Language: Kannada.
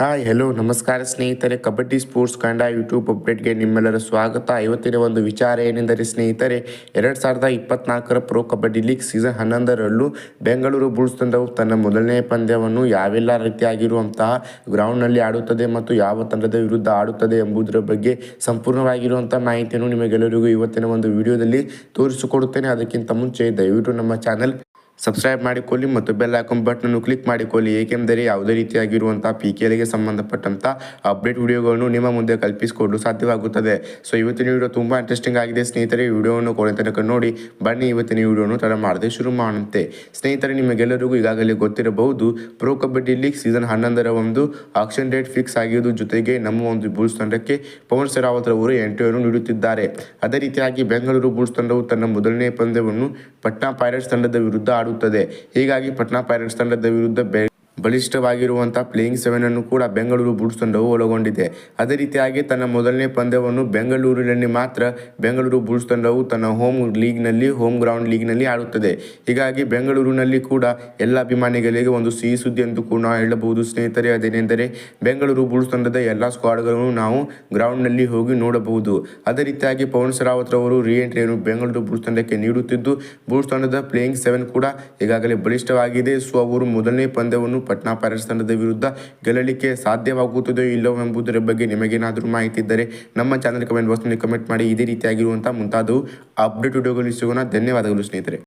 ಹಾಯ್ ಹೆಲೋ ನಮಸ್ಕಾರ ಸ್ನೇಹಿತರೆ. ಕಬಡ್ಡಿ ಸ್ಪೋರ್ಟ್ಸ್ ಕಂಡ ಯೂಟ್ಯೂಬ್ ಅಪ್ಡೇಟ್ಗೆ ನಿಮ್ಮೆಲ್ಲರ ಸ್ವಾಗತ. ಇವತ್ತಿನ ಒಂದು ವಿಚಾರ ಏನೆಂದರೆ ಸ್ನೇಹಿತರೆ, ಎರಡು ಸಾವಿರದ ಇಪ್ಪತ್ನಾಲ್ಕರ ಪ್ರೊ ಕಬಡ್ಡಿ ಲೀಗ್ ಸೀಸನ್ ಹನ್ನೊಂದರಲ್ಲೂ ಬೆಂಗಳೂರು ಬುಲ್ಸ್ ತಂಡವು ತನ್ನ ಮೊದಲನೇ ಪಂದ್ಯವನ್ನು ಯಾವೆಲ್ಲ ರೀತಿಯಾಗಿರುವಂತಹ ಗ್ರೌಂಡ್ನಲ್ಲಿ ಆಡುತ್ತದೆ ಮತ್ತು ಯಾವ ತಂಡದ ವಿರುದ್ಧ ಆಡುತ್ತದೆ ಎಂಬುದರ ಬಗ್ಗೆ ಸಂಪೂರ್ಣವಾಗಿರುವಂಥ ಮಾಹಿತಿಯನ್ನು ನಿಮಗೆಲ್ಲರಿಗೂ ಇವತ್ತಿನ ಒಂದು ವಿಡಿಯೋದಲ್ಲಿ ತೋರಿಸಿಕೊಡುತ್ತೇನೆ. ಅದಕ್ಕಿಂತ ಮುಂಚೆ ದಯವಿಟ್ಟು ನಮ್ಮ ಚಾನಲ್ ಸಬ್ಸ್ಕ್ರೈಬ್ ಮಾಡಿಕೊಳ್ಳಿ ಮತ್ತು ಬೆಲ್ ಐಕಾನ್ ಅನ್ನು ಕ್ಲಿಕ್ ಮಾಡಿಕೊಳ್ಳಿ. ಏಕೆಂದರೆ ಯಾವುದೇ ರೀತಿಯಾಗಿರುವಂತಹ ಪಿ ಕೆ ಎಲ್ಗೆ ಸಂಬಂಧಪಟ್ಟಂಥ ಅಪ್ಡೇಟ್ ವಿಡಿಯೋಗಳನ್ನು ನಿಮ್ಮ ಮುಂದೆ ಕಲ್ಪಿಸಿಕೊಡಲು ಸಾಧ್ಯವಾಗುತ್ತದೆ. ಸೊ ಇವತ್ತಿನ ವಿಡಿಯೋ ತುಂಬ ಇಂಟ್ರೆಸ್ಟಿಂಗ್ ಆಗಿದೆ. ಸ್ನೇಹಿತರೆ ವಿಡಿಯೋವನ್ನು ಕೊನೆ ತನಕ ನೋಡಿ. ಬನ್ನಿ, ಇವತ್ತಿನ ವಿಡಿಯೋವನ್ನು ತಡ ಮಾಡದೆ ಶುರು ಮಾಡುತ್ತೆ ಸ್ನೇಹಿತರೆ, ನಿಮಗೆಲ್ಲರಿಗೂ ಈಗಾಗಲೇ ಗೊತ್ತಿರಬಹುದು ಪ್ರೋ ಕಬಡ್ಡಿ ಲೀಗ್ ಸೀಸನ್ ಹನ್ನೊಂದರ ಒಂದು ಆಕ್ಷನ್ ಡೇಟ್ ಫಿಕ್ಸ್ ಆಗಿರುವುದು ಜೊತೆಗೆ ನಮ್ಮ ಒಂದು ಬುಲ್ಸ್ ತಂಡಕ್ಕೆ ಪವನ್ ಸೆರಾವತ್ ಅವರು ಎಂಟ್ರಿಯನ್ನು ನೀಡುತ್ತಿದ್ದಾರೆ. ಅದೇ ರೀತಿಯಾಗಿ ಬೆಂಗಳೂರು ಬುಲ್ಸ್ ತಂಡವು ತನ್ನ ಮೊದಲನೇ ಪಂದ್ಯವನ್ನು ಪಟ್ನಾ ಪೈರೇಟ್ಸ್ ತಂಡದ ವಿರುದ್ಧ ಆಡುತ್ತದೆ ಹೀಗಾಗಿ ಪಟ್ನಾ ಪೈರೇಟ್ಸ್ ತಂಡದ ವಿರುದ್ಧ ಬಲಿಷ್ಠವಾಗಿರುವಂಥ ಪ್ಲೇಯಿಂಗ್ ಸೆವೆನ್ ಅನ್ನು ಕೂಡ ಬೆಂಗಳೂರು ಬುಲ್ಸ್ ತಂಡವು ಒಳಗೊಂಡಿದೆ. ಅದೇ ರೀತಿಯಾಗಿ ತನ್ನ ಮೊದಲನೇ ಪಂದ್ಯವನ್ನು ಬೆಂಗಳೂರಿನಲ್ಲಿ ಮಾತ್ರ ಬೆಂಗಳೂರು ಬುಲ್ಸ್ ತಂಡವು ತನ್ನ ಹೋಮ್ ಲೀಗ್ನಲ್ಲಿ, ಹೋಮ್ ಗ್ರೌಂಡ್ ಲೀಗ್ನಲ್ಲಿ ಆಡುತ್ತದೆ. ಹೀಗಾಗಿ ಬೆಂಗಳೂರಿನಲ್ಲಿ ಕೂಡ ಎಲ್ಲ ಅಭಿಮಾನಿಗಳಿಗೆ ಒಂದು ಸಿಹಿ ಸುದ್ದಿ ಎಂದು ಕೂಡ ನಾವು ಹೇಳಬಹುದು. ಸ್ನೇಹಿತರೆ, ಅದೇನೆಂದರೆ ಬೆಂಗಳೂರು ಬುಲ್ಸ್ ತಂಡದ ಎಲ್ಲ ಸ್ಕ್ವಾಡ್ಗಳನ್ನು ನಾವು ಗ್ರೌಂಡ್ನಲ್ಲಿ ಹೋಗಿ ನೋಡಬಹುದು. ಅದೇ ರೀತಿಯಾಗಿ ಪವನ್ ಸರಾವತ್ ರವರು ರಿಎಂಟ್ರಿಯನ್ನು ಬೆಂಗಳೂರು ಬುಲ್ಸ್ ತಂಡಕ್ಕೆ ನೀಡುತ್ತಿದ್ದು ಬುಲ್ಸ್ ತಂಡದ ಪ್ಲೇಯಿಂಗ್ ಸೆವೆನ್ ಕೂಡ ಈಗಾಗಲೇ ಬಲಿಷ್ಠವಾಗಿದೆ. ಸೊ, ಅವರು ಮೊದಲನೇ ಪಂದ್ಯವನ್ನು ಪಟ್ನಾ ಪೈರೇಟ್ಸ್ ತಂಡದ ವಿರುದ್ಧ ಗೆಲ್ಲಲಿಕ್ಕೆ ಸಾಧ್ಯವಾಗುತ್ತದೆಯೋ ಇಲ್ಲವೋ ಎಂಬುದರ ಬಗ್ಗೆ ನಿಮಗೇನಾದರೂ ಮಾಹಿತಿ ಇದ್ದರೆ ನಮ್ಮ ಚಾನಲ್ ಕಮೆಂಟ್ ಬಾಕ್ಸ್ನಲ್ಲಿ ಕಮೆಂಟ್ ಮಾಡಿ ಇದೇ ರೀತಿಯಾಗಿರುವಂಥ ಮುಂತಾದವು ಅಪ್ಡೇಟ್ ವಿಡಿಯೋಗಳು ಸಿಗೋಣ. ಧನ್ಯವಾದಗಳು ಸ್ನೇಹಿತರೆ.